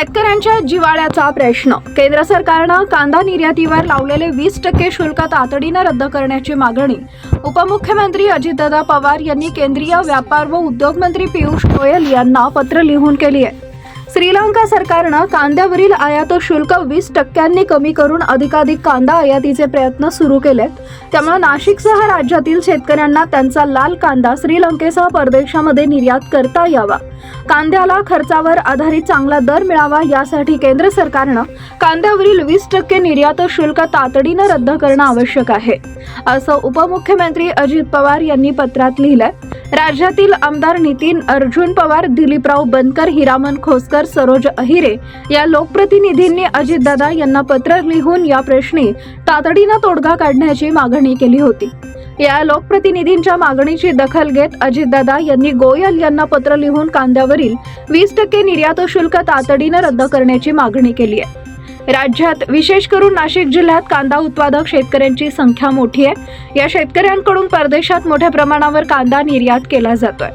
शेतकऱ्यांच्या जिवाळ्याचा प्रश्न. केंद्र सरकारनं कांदा निर्यातीवर लावलेले वीस टक्के शुल्क तातडीनं रद्द करण्याची मागणी. उपमुख्यमंत्री अजितदादा पवार यांनी केंद्रीय व्यापार व उद्योग मंत्री पियुष गोयल यांना पत्र लिहून केली आहे श्रीलंका सरकारनं कांद्यावरील आयात शुल्क वीस टक्क्यांनी कमी करून अधिकाधिक कांदा आयातीचे प्रयत्न सुरू केलेत. त्यामुळे नाशिकसह राज्यातील शेतकऱ्यांना त्यांचा लाल कांदा श्रीलंकेसह परदेशामध्ये निर्यात करता यावा. कांद्याला खर्चावर आधारित चांगला दर मिळावा यासाठी केंद्र सरकारनं कांद्यावरील वीस टक्के निर्यात शुल्क तातडीनं रद्द करणं आवश्यक आहे. असं उपमुख्यमंत्री अजित पवार यांनी पत्रात लिहिलंय. राज्यातील आमदार नितीन अर्जुन पवार दिलीपराव बनकर हिरामन खोसकर सरोज अहिरे या लोकप्रतिनिधींनी अजितदादा यांना पत्र लिहून या प्रश्नी तातडीनं तोडगा काढण्याची मागणी केली होती. या लोकप्रतिनिधींच्या मागणीची दखल घेत अजितदादा यांनी गोयल यांना पत्र लिहून कांद्यावरील वीस टक्के निर्यात शुल्क तातडीनं रद्द करण्याची मागणी केली आहे. राज्यात विशेष करून नाशिक जिल्ह्यात कांदा उत्पादक शेतकऱ्यांची संख्या मोठी आहे. या शेतकऱ्यांकडून परदेशात मोठ्या प्रमाणावर कांदा निर्यात केला जातोय.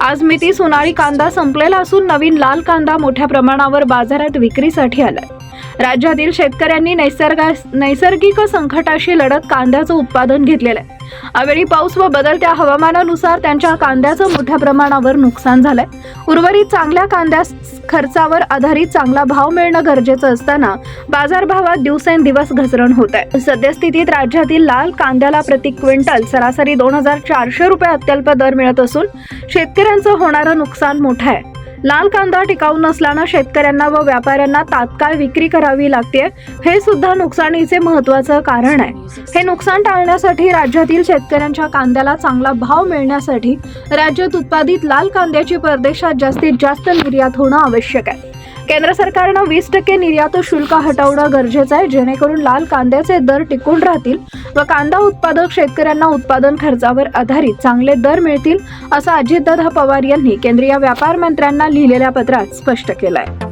आज मिती सोनाळी कांदा संपलेला असून नवीन लाल कांदा मोठ्या प्रमाणावर बाजारात विक्रीसाठी आलाय. राज्यातील शेतकऱ्यांनी नैसर्ग नैसर्गिक संकटाशी लढत कांद्याचं उत्पादन घेतलेलं आहे. अवेळी पाऊस व बदलत्या हवामानानुसार त्यांच्या कांद्याचं मोठ्या प्रमाणावर नुकसान झालंय. उर्वरित चांगल्या कांद्यास खर्चावर आधारित चांगला भाव मिळणं गरजेचं असताना बाजारभावात दिवसेंदिवस घसरण होत आहे. सद्यस्थितीत राज्यातील लाल कांद्याला प्रति क्विंटल सरासरी दोन हजार चारशे रुपये अत्यल्प दर मिळत असून शेतकऱ्यांचं होणारं नुकसान मोठं आहे. लाल कांदा टिकाऊ नसल्यानं शेतकऱ्यांना व व्यापाऱ्यांना तात्काळ विक्री करावी लागते हे सुद्धा नुकसानीचे महत्वाचं कारण आहे. हे नुकसान टाळण्यासाठी राज्यातील शेतकऱ्यांच्या कांद्याला चांगला भाव मिळण्यासाठी राज्यात उत्पादित लाल कांद्याची परदेशात जास्तीत जास्त निर्यात होणं आवश्यक आहे. केंद्र सरकारनं वीस टक्के निर्यात शुल्क हटवणं गरजेचं आहे. जेणेकरून लाल कांद्याचे दर टिकून राहतील व कांदा उत्पादक शेतकऱ्यांना उत्पादन खर्चावर आधारित चांगले दर मिळतील असं अजितदादा पवार यांनी केंद्रीय व्यापार मंत्र्यांना लिहिलेल्या पत्रात स्पष्ट केलं आहे